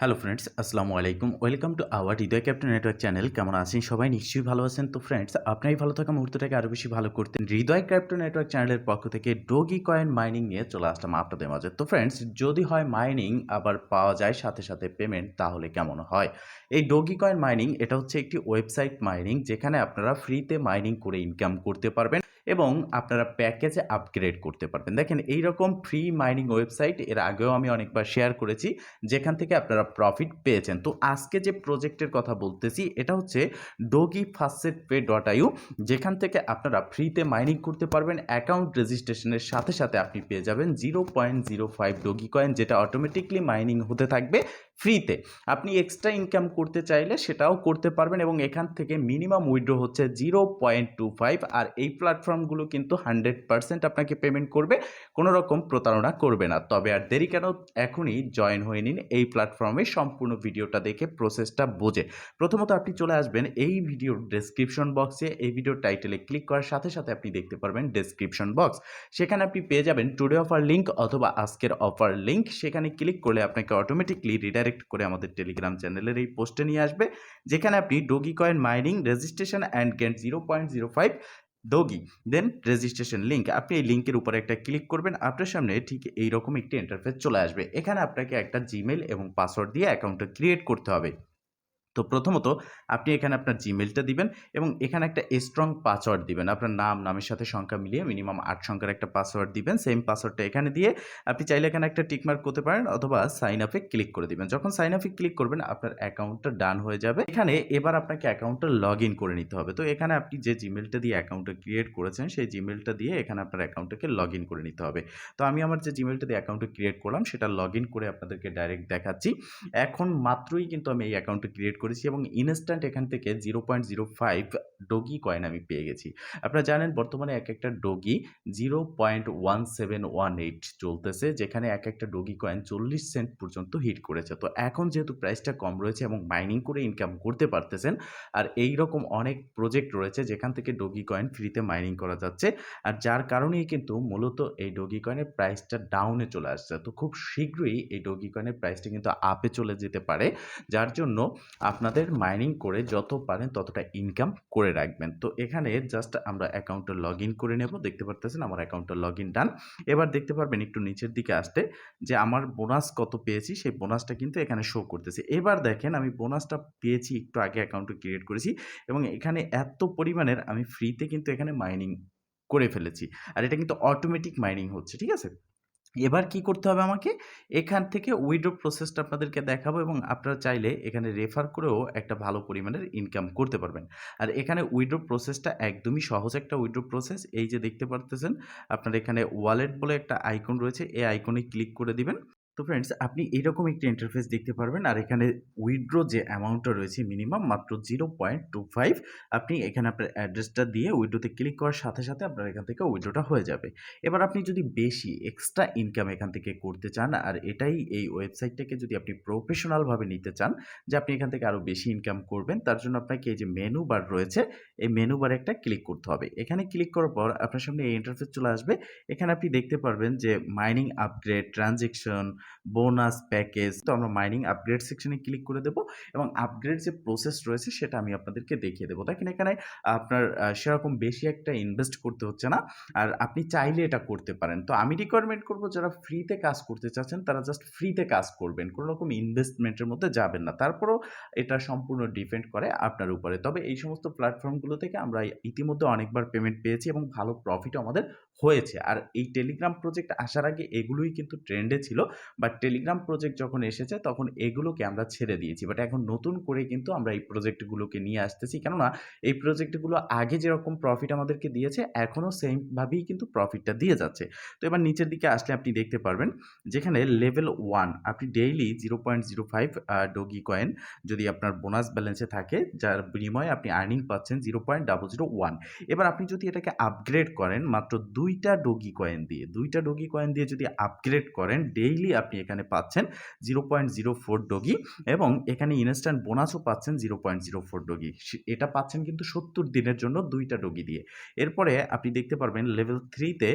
Hello friends আসসালামু আলাইকুম। Welcome to our Hriday captain network channel কেমন আছেন সবাই? নিশ্চয়ই ভালো আছেন। তো ফ্রেন্ডস আপনারই ভালো থাকা মুহূর্তটাকে আরও বেশি ভালো করতেন। হৃদয় ক্যাপ্টেন নেটওয়ার্ক চ্যানেলের পক্ষ থেকে ডোগি কয়েন মাইনিং নিয়ে চলে আসলাম আপনাদের মাঝে। তো ফ্রেন্ডস যদি হয় মাইনিং আবার পাওয়া যায় সাথে সাথে পেমেন্ট তাহলে কেমন হয়? এই ডোগি কয়েন মাইনিং এটা হচ্ছে একটি ওয়েবসাইট মাইনিং যেখানে আপনারা ফ্রিতে মাইনিং করে ইনকাম করতে পারবেন। এবং আপনারা প্যাকেজে আপগ্রেড করতে পারবেন। দেখেন এই রকম ফ্রি মাইনিং ওয়েবসাইট এর আগেও আমি অনেকবার শেয়ার করেছি, যেখান থেকে আপনারা প্রফিট পেয়েছেন। তো আজকে যে প্রজেক্টের কথা বলতেছি, এটা হচ্ছে doge faucet pay dot io যেখান থেকে আপনারা ফ্রিতে মাইনিং করতে পারবেন অ্যাকাউন্ট রেজিস্ট্রেশনের সাথে সাথে আপনি পেয়ে যাবেন zero point zero five doge coin যেটা অটোমেটিকলি মাইনিং হতে থাকবে। ফ্রিতে আপনি এক্সট্রা ইনকাম করতে চাইলে সেটাও করতে পারবেন এবং এখান থেকে মিনিমাম উইড্রো হচ্ছে জিরো পয়েন্ট টু ফাইভ আর এই প্ল্যাটফর্মগুলো কিন্তু হান্ড্রেড পার্সেন্ট আপনাকে পেমেন্ট করবে, কোনো রকম প্রতারণা করবে না। তবে আর দেরি কেন? এখনই জয়েন হয়ে নিন এই প্ল্যাটফর্মে সম্পূর্ণ ভিডিওটা দেখে প্রসেসটা বোঝে। প্রথমত আপনি চলে আসবেন এই ভিডিওর ডেসক্রিপশন বক্সে এই ভিডিও টাইটেলে ক্লিক করার সাথে সাথে আপনি দেখতে পারবেন ডেসক্রিপশন বক্স সেখানে আপনি পেয়ে যাবেন টুডে অফার লিঙ্ক অথবা আজকের অফার লিঙ্ক সেখানে ক্লিক করলে আপনাকে অটোমেটিকলি রিডাইরেক্ট করে আমাদের টেলিগ্রাম চ্যানেলের এই পোস্টে নিয়ে আসবে, যেখানে আপনি doge coin mining registration and get zero point zero five doge then registration link আপনি এই লিঙ্কের উপরে একটা ক্লিক করবেন, আপনার সামনে ঠিক এইরকম একটি ইন্টারফেস চলে আসবে। এখানে আপনাকে একটা জিমেল এবং পাসওয়ার্ড দিয়ে অ্যাকাউন্টটা ক্রিয়েট করতে হবে। তো প্রথমত আপনি এখানে আপনার জিমেলটা দিবেন এবং এখানে একটা স্ট্রং পাসওয়ার্ড দিবেন। আপনার নাম, নামের সাথে সংখ্যা মিলিয়ে মিনিমাম আট সংখ্যার একটা পাসওয়ার্ড দিবেন। সেম পাসওয়ার্ডটা এখানে দিয়ে আপনি চাইলে এখানে একটা টিকমার্ক করতে পারেন অথবা সাইন আপে ক্লিক করে দিবেন। যখন সাইন আপে ক্লিক করবেন, আপনার অ্যাকাউন্টটা ডান হয়ে যাবে। এখানে এবার আপনাকে অ্যাকাউন্টটা লগ ইন করে নিতে হবে। তো এখানে আপনি যে জিমেলটা দিয়ে অ্যাকাউন্টটা ক্রিয়েট করেছেন, সেই জিমেলটা দিয়ে এখানে আপনার অ্যাকাউন্টটাকে লগ ইন করে নিতে হবে। তো আমি আমার যে জিমেলটা দিয়ে অ্যাকাউন্টটা ক্রিয়েট করলাম, সেটা লগ ইন করে আপনাদেরকে ডাইরেক্ট দেখাচ্ছি। এখন মাত্রই কিন্তু আমি এই অ্যাকাউন্টটা ক্রিয়েট করেছি এবং ইনস্ট্যান্ট এখান থেকে zero point zero five doge coin আমি পেয়ে গেছি। আপনারা জানেন বর্তমানে এক একটা doge zero point one seven one eight চলতেছে, যেখানে এক একটা ডোগি কয়েন চল্লিশ সেন্ট পর্যন্ত হিট করেছে। তো এখন যেহেতু প্রাইসটা কম রয়েছে এবং মাইনিং করে ইনকাম করতে পারতেছেন, আর এই রকম অনেক প্রজেক্ট রয়েছে যেখান থেকে ডোগি কয়েন ফ্রিতে মাইনিং করা যাচ্ছে, আর যার কারণেই কিন্তু মূলত এই ডোগি কয়েনের প্রাইসটা ডাউনে চলে আসছে। তো খুব শীঘ্রই এই ডোগি কয়েনের প্রাইসটা কিন্তু আপে চলে যেতে পারে, যার জন্য আপনাদের মাইনিং করে যত পারেন ততটা ইনকাম করে রাখবেন। তো এখানে জাস্ট আমরা অ্যাকাউন্টটা লগ ইন করে নেব। দেখতে পারতেছেন আমার অ্যাকাউন্টটা লগ ইন ডান এবার দেখতে পারবেন একটু নিচের দিকে আসতে যে আমার বোনাস কত পেয়েছি, সেই বোনাসটা কিন্তু এখানে শো করতেছে। এবার দেখেন আমি বোনাসটা পেয়েছি, একটু আগে অ্যাকাউন্টটা ক্রিয়েট করেছি এবং এখানে এত পরিমাণের আমি ফ্রিতে কিন্তু এখানে মাইনিং করে ফেলেছি। আর এটা কিন্তু অটোমেটিক মাইনিং হচ্ছে, ঠিক আছে? এবার কি করতে হবে আমাকে? এখান থেকে উইড্রো প্রসেসটা আপনাদেরকে দেখাবো এবং আপনারা চাইলে এখানে রেফার করেও একটা ভালো পরিমাণের ইনকাম করতে পারবেন। আর এখানে উইড্রো প্রসেসটা একদমই সহজ একটা উইড্রো প্রসেস এই যে দেখতে পারতেছেন, আপনার এখানে ওয়ালেট বলে একটা আইকন রয়েছে, এই আইকনে ক্লিক করে দিবেন। তো ফ্রেন্ডস আপনি এইরকম একটি ইন্টারফেস দেখতে পারবেন আর এখানে উইড্রো যে অ্যামাউন্টটা রয়েছে মিনিমাম মাত্র জিরো পয়েন্ট টু ফাইভ আপনি এখানে আপনার অ্যাড্রেসটা দিয়ে উইড্রোতে ক্লিক করার সাথে সাথে আপনার এখান থেকে উইড্রোটা হয়ে যাবে। এবার আপনি যদি বেশি এক্সট্রা ইনকাম এখান থেকে করতে চান আর এটাই এই ওয়েবসাইটটাকে যদি আপনি প্রফেশনালভাবে নিতে চান যে আপনি এখান থেকে আরও বেশি ইনকাম করবেন, তার জন্য আপনাকে এই যে মেনু বার রয়েছে, এই মেনু বারে একটা ক্লিক করতে হবে। এখানে ক্লিক করার পর আপনার সামনে এই ইন্টারফেস চলে আসবে। এখানে আপনি দেখতে পারবেন যে mining upgrade transaction bonus package তো আমরা মাইনিং আপগ্রেড সেকশনে ক্লিক করে দেবো এবং আপগ্রেড যে প্রসেস রয়েছে সেটা আমি আপনাদেরকে দেখিয়ে দেবো। দেখেন এখানে, আপনার সেরকম বেশি একটা ইনভেস্ট করতে হচ্ছে না আর আপনি চাইলে এটা করতে পারেন। তো আমি রিকোয়ারমেন্ট করব যারা ফ্রিতে কাজ করতে চাচ্ছেন তারা জাস্ট ফ্রিতে কাজ করবেন, কোনো রকম ইনভেস্টমেন্টের মধ্যে যাবেন না। তারপরেও এটা সম্পূর্ণ ডিপেন্ড করে আপনার উপরে। তবে এই সমস্ত প্ল্যাটফর্মগুলো থেকে আমরা ইতিমধ্যে অনেকবার পেমেন্ট পেয়েছি এবং ভালো প্রফিটও আমাদের হয়েছে। আর এই টেলিগ্রাম প্রজেক্ট আসার আগে এগুলোই কিন্তু ট্রেন্ডে ছিল। বাট টেলিগ্রাম প্রজেক্ট যখন এসেছে, তখন এগুলোকে আমরা ছেড়ে দিয়েছি। বাট এখন নতুন করে কিন্তু আমরা এই প্রজেক্টগুলোকে নিয়ে আসতেছি। কেননা, এই প্রজেক্টগুলো আগে যেরকম প্রফিট আমাদেরকে দিয়েছে এখনও সেমভাবেই কিন্তু প্রফিটটা দিয়ে যাচ্ছে। তো এবার নিচের দিকে আসলে আপনি দেখতে পারবেন, যেখানে লেভেল ওয়ান আপনি daily zero point zero five doge coin যদি আপনার বোনাস ব্যালেন্সে থাকে, যার বিনিময়ে আপনি আর্নিং পাচ্ছেন zero point double zero one এবার আপনি যদি এটাকে আপগ্রেড করেন, মাত্র দুইটা ডোগি কয়েন দিয়ে, দুইটা ডোগি কয়েন দিয়ে যদি আপগ্রেড করেন ডেইলি আপনি এখানে পাচ্ছেন zero point zero four doge এবং এখানে ইনস্ট্যান্ট বোনাসও পাচ্ছেন zero point zero four doge এটা পাচ্ছেন কিন্তু সত্তর দিনের জন্য দুইটা ডগি দিয়ে। এরপরে আপনি দেখতে পারবেন লেভেল থ্রিতে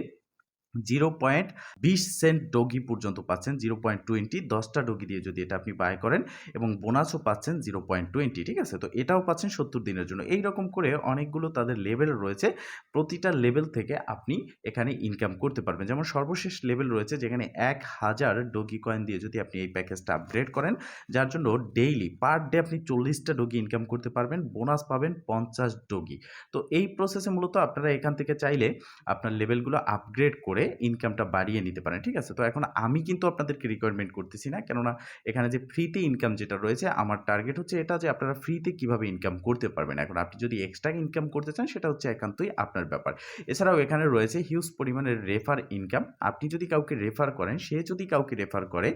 0.20 সেন্ট ডগি পর্যন্ত পাচ্ছেন 0.20 10টা ডগি দিয়ে যদি এটা আপনি বাই করেন এবং বোনাসও পাচ্ছেন 0.20 ঠিক আছে? তো এটাও পাচ্ছেন 70 দিনের জন্য। এই রকম করে অনেকগুলো তাদের লেভেল রয়েছে। প্রতিটা লেভেল থেকে আপনি এখানে ইনকাম করতে পারবেন। যেমন সর্বশেষ লেভেল রয়েছে যেখানে 1000 ডগি কয়েন দিয়ে যদি আপনি এই প্যাকেজটা আপগ্রেড করেন, যার জন্য ডেইলি পার ডে আপনি 40 টা ডগি ইনকাম করতে পারবেন। বোনাস পাবেন 50 ডগি। তো এই প্রসেসে মূলত আপনারা এখান থেকে চাইলে আপনার লেভেলগুলো আপগ্রেড করে ইনকামটা বাড়িয়ে নিতে পারেন। ঠিক আছে? তো এখন আমি কিন্তু আপনাদেরকে রিকোয়ারমেন্ট করতেছি না। কেননা এখানে যে ফ্রিতে ইনকাম যেটা রয়েছে আমার টার্গেট হচ্ছে এটা যে আপনারা ফ্রিতে কীভাবে ইনকাম করতে পারবেন। এখন আপনি যদি এক্সট্রা ইনকাম করতে চান সেটা হচ্ছে একান্তই আপনার ব্যাপার। এছাড়াও এখানে রয়েছে হিউজ পরিমাণের রেফার ইনকাম। আপনি যদি কাউকে রেফার করেন, সে যদি কাউকে রেফার করে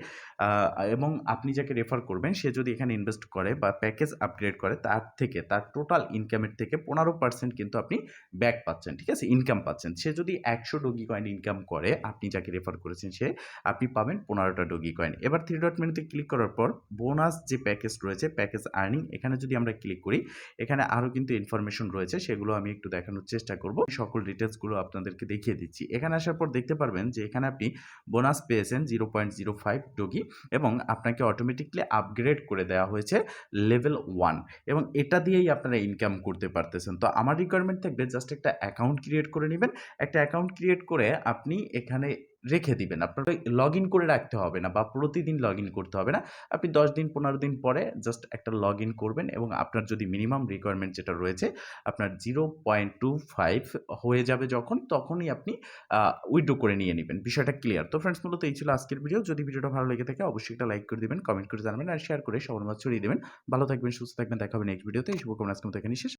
এবং আপনি যাকে রেফার করবেন সে যদি এখানে ইনভেস্ট করে বা প্যাকেজ আপগ্রেড করে তার থেকে তার টোটাল ইনকামের থেকে 15% কিন্তু আপনি ব্যাক পাচ্ছেন। ঠিক আছে? ইনকাম পাচ্ছেন। সে যদি 100 ডগি কয়েন ইনকাম করে আপনি যাকে রেফার করেছেন সে, আপনি পাবেন 15 টা ডগি কয়েন। এবার থ্রি ডট মেনুতে ক্লিক করার পর বোনাস যে প্যাকেজ রয়েছে প্যাকেজ আর্নিং এখানে যদি আমরা ক্লিক করি, এখানে আরও কিন্তু ইনফরমেশন রয়েছে সেগুলো আমি একটু দেখানোর চেষ্টা করব। সকল ডিটেলসগুলো আপনাদেরকে দেখিয়ে দিচ্ছি। এখানে আসার পর দেখতে পারবেন যে এখানে আপনি বোনাস পেয়েছেন 0.05 ডগি এবং আপনাকে অটোমেটিক্যালি আপগ্রেড করে দেওয়া হয়েছে লেভেল ওয়ান এবং এটা দিয়েই আপনারা ইনকাম করতে পারতেছেন। তো আমার রিকোয়ারমেন্ট থাকবে জাস্ট একটা অ্যাকাউন্ট ক্রিয়েট করে নেবেন একটা অ্যাকাউন্ট ক্রিয়েট করে আপনি এখানে রেখে দিবেন। আপনার লগ ইন করে রাখতে হবে না বা প্রতিদিন লগ ইন করতে হবে না। আপনি 10 দিন 15 দিন পরে জাস্ট একটা লগ ইন করবেন এবং আপনার যদি মিনিমাম রিকোয়ারমেন্ট যেটা রয়েছে আপনার 0.25 হয়ে যাবে যখন তখনই আপনি আ উইথড্র করে নিয়ে নিবেন। বিষয়টা ক্লিয়ার। তো ফ্রেন্ডস মূলত এই ছিল আজকের ভিডিও। যদি ভিডিওটা ভালো লেগে থাকে অবশ্যই একটা লাইক করে দিবেন, কমেন্ট করে জানাবেন আর শেয়ার করে সবার মাঝে ছড়িয়ে দেবেন ভালো থাকবেন, সুস্থ থাকবেন। দেখা হবে নেক্সট ভিডিওতে। এই শুভকামনা আজকের মতো এখানেই শেষ।